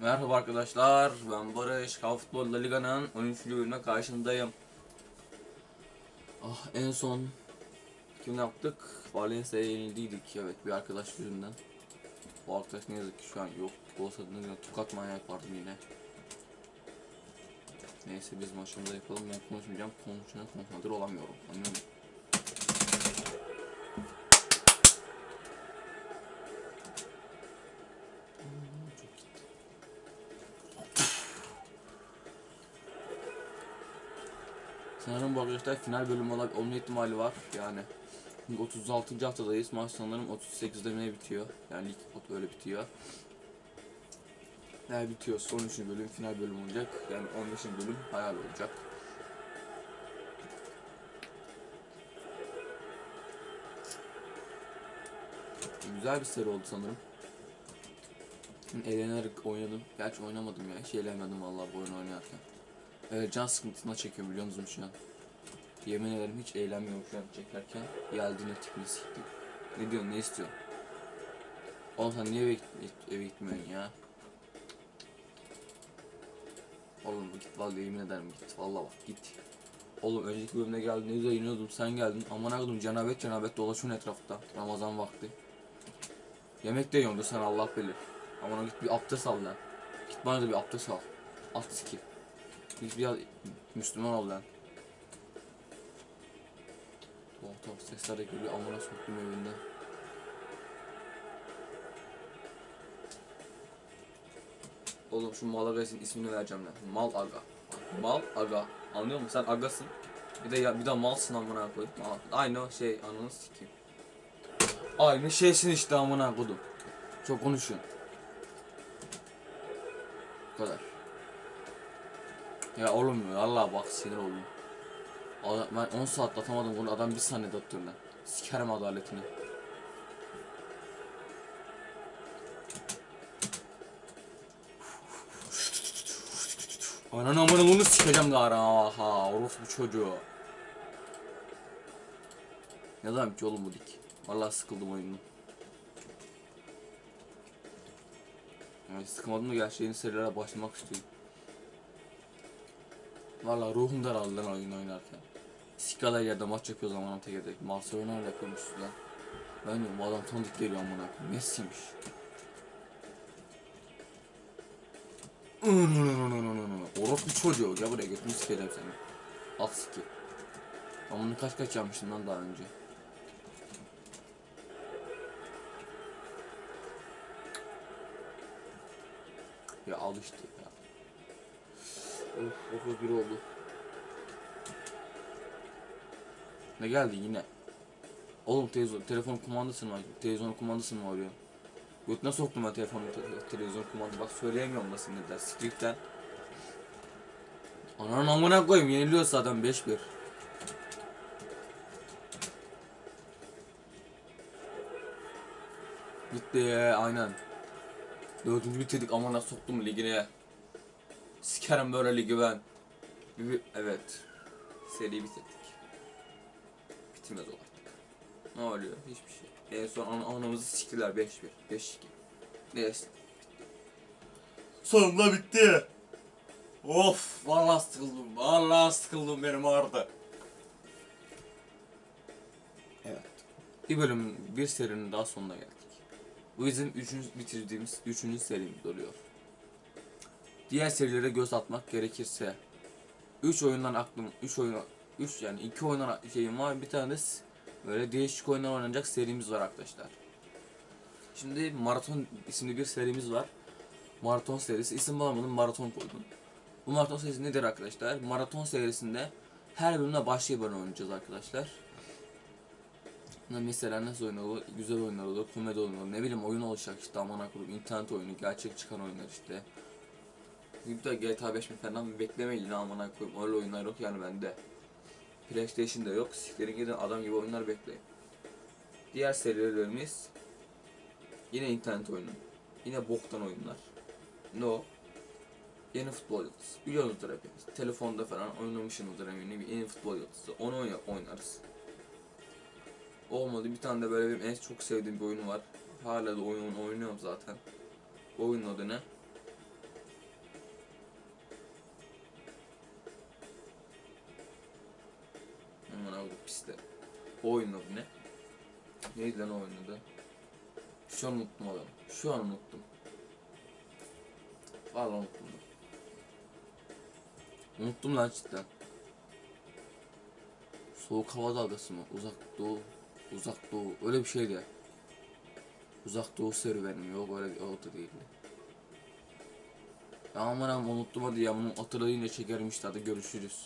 Merhaba arkadaşlar, ben Barış. Futbol La Liga'nın 13. bölümüne karşındayım. Ah, en son kim yaptık? Valencia'ya yenildiydik evet bir arkadaş yüzünden. O arkadaş ne yazık ki şu an yok. Olsa ne güzel tokat manyağı yapardım yine. Neyse biz maçımızı yapalım. Ben konuşmayacağım. Konuşana konsantre olamıyorum. Anlıyor musun? Sanırım bu arkadaşlar final bölümü olma, ihtimali var yani. Şimdi 36. haftadayız. Maç sanırım 38'de mi bitiyor? Yani lig öyle bitiyor. Eğer bitiyor son 13. bölüm final bölüm olacak. Yani 15. bölüm hayal olacak. Güzel bir seri oldu sanırım. Eğlenerek oynadım. Gerçi oynamadım ya. Hiç eğlenmedim vallahi bu oyunu oynarken. Evet can sıkıntısına çekiyorum biliyor musunuz şu an? Yemin ederim hiç eğlenmiyorum şu an çekerken. Geldiğine tipini siktim. Ne diyorsun ne istiyorsun? Oğlum sen niye eve, eve gitmiyorsun ya? Oğlum git vallahi yemin ederim git. Vallahi bak git. Oğlum önceki bölümde geldin ne iniyordum sen geldin. Aman akıdım cenabet cenabet dolaşıyorsun etrafta. Ramazan vakti. Yemek de yiyordu sen Allah bilir. Aman git bir abdest al lan. Git bana da bir abdest al. At sikir. Git biraz Müslüman ol lan. Oh tamam sesler de geliyor amına soktum evinde. Oğlum şu mal agasın ismini vereceğim lan. Mal aga. Mal aga. Anlıyor musun? Sen agasın. Bir de ya bir de malsın amına koyayım. Aynı şey ananı sikeyim. Aynı şeysin işte amına koydum. Çok konuşuyorsun. Bu kadar. Ya oğlum Allah bak sinir oldum. Adam, ben 10 saat atamadım bunu adam bir saniyede atıyor lan. Sikerim adaletini. Ananı amına bunu sikeceğim gari aha orospu çocuğu. Ne zaman ki oğlum bu dik. Vallahi sıkıldım oyundan. Yani sıkılmadım da gerçi yeni serilere başlamak istiyorum. Valla ruhum daraldı lan oyun oynarken. Sikala yerde maç yapıyor zaman tek tek. Barcelona ile yapıyormuşuz lan. Ben diyorum bu adam tanıdık geliyor amına koyayım. Messi'ymiş. Orospu çocuğu. Gel buraya götünü sikeceğim seni. At siki. Ben bunu kaç kaç yapmıştım lan daha önce. Ya al işte ya. Of of bir oldu. Ne geldi yine? Oğlum televizyon, telefon kumandasını mı? Televizyon kumandasını mı arıyor? Götüne soktum ben telefonu, te- televizyon kumandası. Bak söyleyemiyorum nasıl dediler. Strikten. Ananın amına koyayım yeniliyor zaten 5-1. Bitti aynen. Dördüncü bitirdik amına soktum ligine. Sikerim böyle ligi ben. Evet. Seri bitirdik. Bitirmez o artık. Ne oluyor? Hiçbir şey. En son ana anamızı siktiler 5-1. 5-2. Neyse. Sonunda bitti. Of vallahi sıkıldım. Vallahi sıkıldım benim ağrıdı. Evet. Bir bölüm bir serinin daha sonuna geldik. Bu bizim üçüncü bitirdiğimiz üçüncü serimiz oluyor. Diğer serilere göz atmak gerekirse 3 oyundan aklım 3 oyun 3 yani 2 oyundan şeyim var. Bir tane de böyle değişik oyunlar oynanacak serimiz var arkadaşlar. Şimdi Maraton isimli bir serimiz var. Maraton serisi. İsim bulamadım maraton koydum. Bu maraton serisi nedir arkadaşlar? Maraton serisinde her bölümde başka bir oynayacağız arkadaşlar. Mesela nasıl oyun? Güzel oyunlar olur, komedi oyun olur. Ne bileyim oyun olacak işte aman akıllım internet oyunu, gerçek çıkan oyunlar işte. Bir de GTA 5 mi falan beklemeyin aman koyayım öyle oyunlar yok yani bende. PlayStation'da yok. Siklerin gidin adam gibi oyunlar bekleyin. Diğer serilerimiz yine internet oyunu. Yine boktan oyunlar. No. Yeni futbol yıldızı. Biliyorsunuzdur hepiniz. Telefonda falan oynamışsınızdır eminim. Yeni futbol yıldızı. Onu oyna- oynarız. Olmadı bir tane de böyle benim en çok sevdiğim bir oyun var. Hala da oyun oynuyorum zaten. Oyunun adı ne? Piste. O oyunun adı ne? Neydi lan o oyunun adı? Şu an unuttum adamı. Şu an unuttum. Vallahi unuttum. Unuttum lan cidden. Soğuk hava dalgası mı? Uzak doğu. Uzak doğu. Öyle bir şeydi. Uzak doğu serüveni? Yok öyle o da değildi. Ya aman unuttum hadi ya bunu hatırlayınca çekerim hadi görüşürüz.